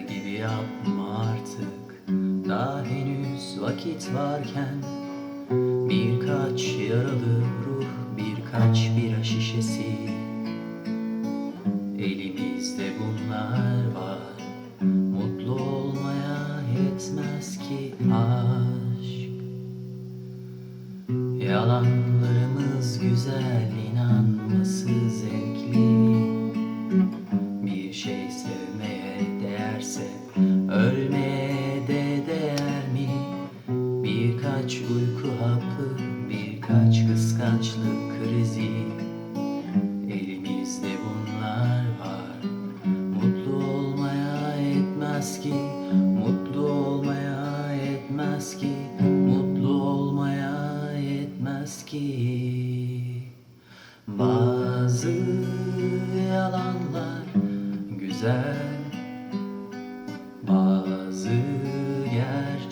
gibi yapma artık. Daha henüz vakit varken Birkaç yaralı ruh, birkaç bira şişesi. Elimizde bunlar var. Mutlu olmaya yetmez ki aşk. Yalanlarımız güzel inan. Ölmeye de değer mi? Birkaç uyku hapı, birkaç kıskançlık krizi. Elimizde bunlar var. Mutlu olmaya yetmez ki Mutlu olmaya yetmez ki Mutlu olmaya yetmez ki. Bazı yalanlar güzel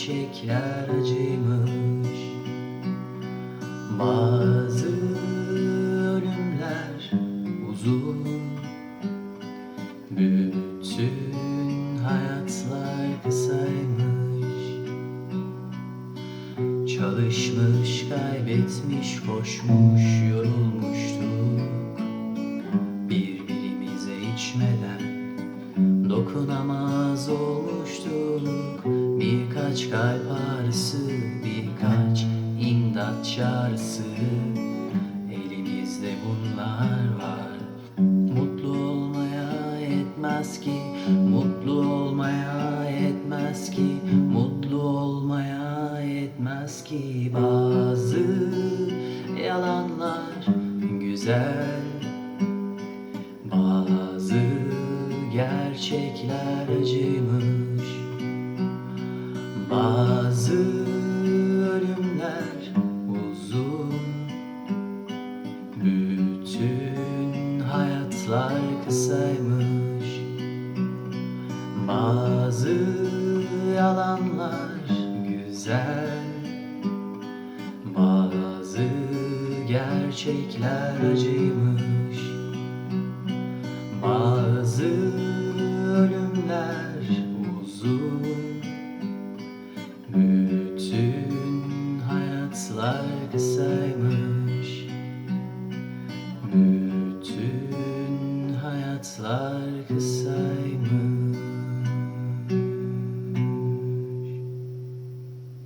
gerçekler acıymış Bazı ölümler uzun Bütün hayatlar kısaymış. Çalışmış, kaybetmiş, koşmuş, yorulmuştuk Birbirimize içmeden dokunamaz. olmuştuk Birkaç kalp ağrısı, birkaç imdat çağrısı Elimizde bunlar var. Mutlu olmaya yetmez ki Mutlu olmaya yetmez ki Mutlu olmaya yetmez ki. Bazı yalanlar güzel Bazı gerçekler acımış Bazı ölümler uzun. Bütün hayatlar kısaymış. Bazı yalanlar güzel. Bazı gerçekler acıymış